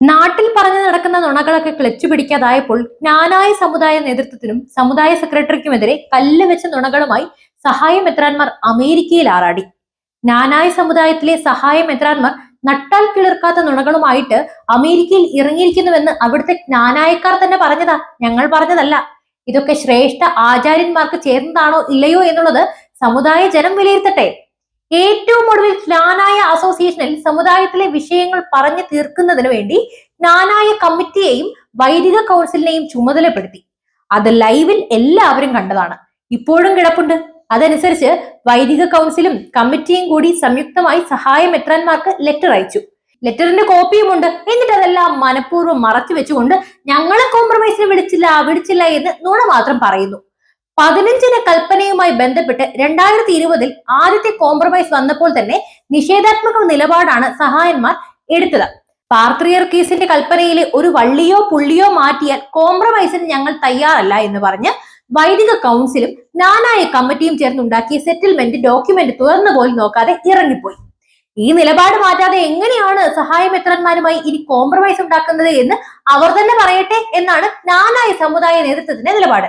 നാട്ടിൽ പറഞ്ഞു നടക്കുന്ന നുണകളൊക്കെ ക്ലച്ചു പിടിക്കാതായപ്പോൾ ജ്ഞാനായ സമുദായ നേതൃത്വത്തിനും സമുദായ സെക്രട്ടറിക്കുമെതിരെ കല്ല് വെച്ച നുണകളുമായി സഹായ മെത്രാന്മാർ അമേരിക്കയിൽ ആറാടി. ജ്ഞാനായ സമുദായത്തിലെ സഹായ മെത്രാന്മാർ നട്ടാൽ കിളിർക്കാത്ത നുണകളുമായിട്ട് അമേരിക്കയിൽ ഇറങ്ങിയിരിക്കുന്നുവെന്ന് അവിടുത്തെ ജ്ഞാനായക്കാർ തന്നെ പറഞ്ഞതാ. ഞങ്ങൾ പറഞ്ഞതല്ല. ഇതൊക്കെ ശ്രേഷ്ഠ ആചാര്യന്മാർക്ക് ചേർന്നതാണോ ഇല്ലയോ എന്നുള്ളത് സമുദായ ജനം വിലയിരുത്തട്ടെ. ഏറ്റവും ഒടുവിൽ ജ്ഞാനായ അസോസിയേഷനിൽ സമുദായത്തിലെ വിഷയങ്ങൾ പറഞ്ഞു തീർക്കുന്നതിന് വേണ്ടി ജ്ഞാനായ കമ്മിറ്റിയെയും വൈദിക കൗൺസിലിനെയും ചുമതലപ്പെടുത്തി. അത് ലൈവിൽ എല്ലാവരും കണ്ടതാണ്. ഇപ്പോഴും കിടപ്പുണ്ട്. അതനുസരിച്ച് വൈദിക കൗൺസിലും കമ്മിറ്റിയും കൂടി സംയുക്തമായി സഹായ മെത്രാന്മാർക്ക് ലെറ്റർ അയച്ചു. ലെറ്ററിന്റെ കോപ്പിയും ഉണ്ട്. എന്നിട്ട് അതെല്ലാം മനഃപൂർവം മറച്ചു വെച്ചുകൊണ്ട് ഞങ്ങളെ കോംപ്രമൈസിന് വിളിച്ചില്ല വിളിച്ചില്ല എന്ന് നുണ മാത്രം പറയുന്നു. പതിനഞ്ചിന് കൽപ്പനയുമായി ബന്ധപ്പെട്ട് രണ്ടായിരത്തി ഇരുപതിൽ ആദ്യത്തെ കോംപ്രമൈസ് വന്നപ്പോൾ തന്നെ നിഷേധാത്മക നിലപാടാണ് സഹായന്മാർ എടുത്തത്. പാർത്രിയർ കേസിന്റെ കൽപ്പനയിലെ ഒരു വള്ളിയോ പുള്ളിയോ മാറ്റിയാൽ കോംപ്രമൈസിന് ഞങ്ങൾ തയ്യാറല്ല എന്ന് പറഞ്ഞ് വൈദിക കൗൺസിലും നാനായ കമ്മിറ്റിയും ചേർന്നുണ്ടാക്കിയ സെറ്റിൽമെന്റ് ഡോക്യുമെന്റ് തുറന്നു പോലും നോക്കാതെ ഇറങ്ങിപ്പോയി. ഈ നിലപാട് മാറ്റാതെ എങ്ങനെയാണ് സഹായമെത്രന്മാരുമായി ഇനി കോംപ്രമൈസ് ഉണ്ടാക്കുന്നത് എന്ന് അവർ തന്നെ പറയട്ടെ എന്നാണ് നാനായ സമുദായ നേതൃത്വത്തിന്റെ നിലപാട്.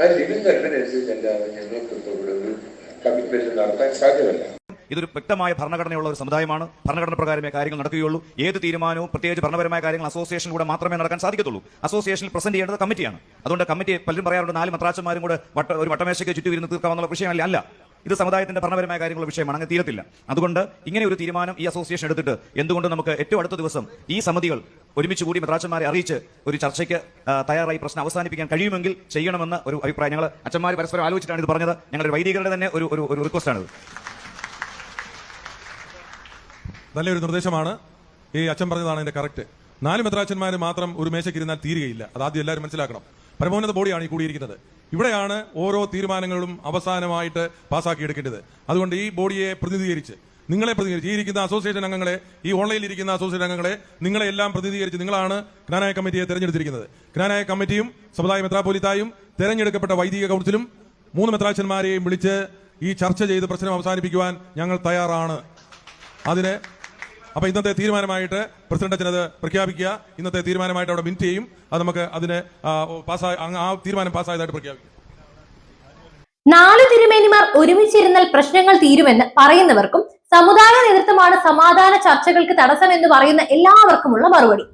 ആ ലിവിങ് കണ്ടിനനുസരിച്ചല്ലാതെ ഞങ്ങൾക്ക് കമ്മിറ്റ്മെന്റ് നടത്താൻ സാധ്യമല്ല. ഇതൊരു വ്യക്തമായ ഭരണഘടനയുള്ള ഒരു സമുദായമാണ്. ഭരണഘടന പ്രകാരമേ കാര്യങ്ങൾ നടക്കുകയുള്ളൂ. ഏത് തീരുമാനവും പ്രത്യേകിച്ച് ഭരണപരമായ കാര്യങ്ങൾ അസോസിയേഷനിലൂടെ മാത്രമേ നടക്കാൻ സാധിക്കത്തുള്ളൂ. അസോസിയേഷനിൽ പ്രസന്റ് ചെയ്യേണ്ടത് കമ്മിറ്റിയാണ് അതുകൊണ്ട് കമ്മിറ്റി പലരും പറയാറുണ്ട് നാല് മത്രാച്ചന്മാരും കൂടെ ഒരു വട്ടമേശയ്ക്ക് ചുറ്റും ഇരുന്ന് തീർക്കാവുന്ന വിഷയമല്ല? അല്ല. ഇത് സമുദായത്തിന്റെ ഭരണപരമായ കാര്യങ്ങളുടെ വിഷയമാണ്. അങ്ങനെ തീരത്തില്ല. അതുകൊണ്ട് ഇങ്ങനെ ഒരു തീരുമാനം ഈ അസോസിയേഷൻ എടുത്തിട്ട് എന്തുകൊണ്ട് നമുക്ക് ഏറ്റവും അടുത്ത ദിവസം ഈ സമിതികൾ ഒരുമിച്ച് കൂടി മദ്രാച്ചന്മാരെ അറിയിച്ച് ഒരു ചർച്ചയ്ക്ക് തയ്യാറായി പ്രശ്നം അവസാനിപ്പിക്കാൻ കഴിയുമെങ്കിൽ ചെയ്യണമെന്ന ഒരു അഭിപ്രായം. ഞങ്ങൾ അച്ഛന്മാർ പരസ്പരം ആലോചിച്ചിട്ടാണ് ഇത് പറഞ്ഞത്. ഞങ്ങളുടെ വൈദികരുടെ തന്നെ ഒരു ഒരു ഒരു റിക്വസ്റ്റാണിത് നല്ലൊരു നിർദ്ദേശമാണ്. ഈ അച്ഛൻ പറഞ്ഞതാണ് അതിന്റെ കറക്റ്റ് നാല് മെത്രാച്ചന്മാർ മാത്രം ഒരു മേശയ്ക്ക് ഇരുന്നാൽ തീരുകയില്ല. അത് ആദ്യം എല്ലാവരും മനസ്സിലാക്കണം. പരമോന്നത ബോഡിയാണ് ഈ കൂടിയിരിക്കുന്നത്. ഇവിടെയാണ് ഓരോ തീരുമാനങ്ങളും അവസാനമായിട്ട് പാസ്സാക്കി എടുക്കേണ്ടത് അതുകൊണ്ട് ഈ ബോഡിയെ പ്രതിനിധീകരിച്ച് നിങ്ങളെ പ്രതിനിധീകരിച്ച് ഈ ഇരിക്കുന്ന അസോസിയേഷൻ അംഗങ്ങളെ ഈ ഓൺലൈനിൽ ഇരിക്കുന്ന അസോസിയേഷൻ അംഗങ്ങളെ നിങ്ങളെ എല്ലാം പ്രതിനിധീകരിച്ച് നിങ്ങളാണ് ജ്ഞാനായ കമ്മിറ്റിയെ തെരഞ്ഞെടുത്തിരിക്കുന്നത്. ജ്ഞാനായ കമ്മിറ്റിയും സമുദായ മെത്രാപോലിത്തായും തെരഞ്ഞെടുക്കപ്പെട്ട വൈദിക കൗൺസിലും മൂന്ന് മെത്രാച്ചന്മാരെയും വിളിച്ച് ഈ ചർച്ച ചെയ്ത് പ്രശ്നം അവസാനിപ്പിക്കുവാൻ ഞങ്ങൾ തയ്യാറാണ്. അതിന് അപ്പൊ ഇന്നത്തെ തീരുമാനമായിട്ട് പ്രസിഡന്റ് അച്ഛനത് പ്രഖ്യാപിക്കുക. ഇന്നത്തെ തീരുമാനമായിട്ട് അവിടെ മിന്റ് ചെയ്യും. അത് നമുക്ക് അതിന് പാസ്സായ ആ തീരുമാനം പാസ്സായതായിട്ട് പ്രഖ്യാപിക്കും. നാല് തിരുമേനിമാർ ഒരുമിച്ചിരുന്നാൽ പ്രശ്നങ്ങൾ തീരുമെന്ന് പറയുന്നവർക്കും സമുദായ നേതൃത്വമാണ് സമാധാന ചർച്ചകൾക്ക് തടസ്സമെന്ന് പറയുന്ന എല്ലാവർക്കുമുള്ള മറുപടി.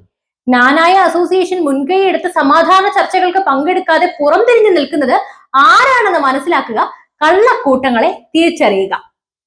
ജ്ഞാനായ അസോസിയേഷൻ മുൻകൈയെടുത്ത് സമാധാന ചർച്ചകൾക്ക് പങ്കെടുക്കാതെ പുറംതിരിഞ്ഞു നിൽക്കുന്നത് ആരാണെന്ന് മനസ്സിലാക്കുക കള്ളക്കൂട്ടങ്ങളെ തിരിച്ചറിയുക.